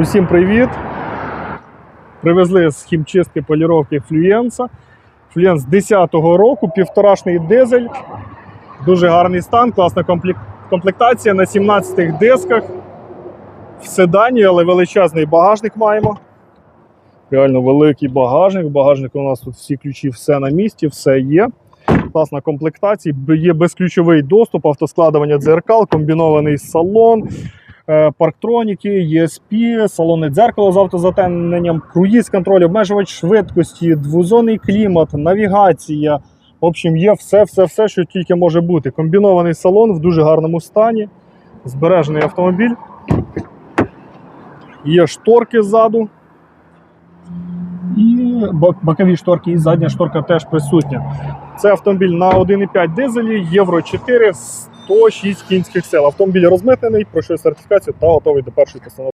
Усім привіт! Привезли з хімчистки поліровки Флюєнса. Флюєнс 10-го року, півторашний дизель. Дуже гарний стан, класна комплектація на 17 дисках. В седані, але величезний багажник маємо. Реально великий багажник. В багажнику у нас тут всі ключі, все на місці, все є. Класна комплектація, є безключовий доступ, автоскладування дзеркал, комбінований салон, парктроніки, ESP, салонне дзеркало з автозатемненням, круїз контроль, обмежувач швидкості, двозонний клімат, навігація. В общем, є все, все, все, що тільки може бути. Комбінований салон в дуже гарному стані, збережений автомобіль. Є шторки ззаду. Бокові шторки, і задня шторка теж присутня. Це автомобіль на 1,5 дизелі, Євро 4, 106 кінських сил. Автомобіль розмитнений, пройшов сертифікацію та готовий до першої постановки.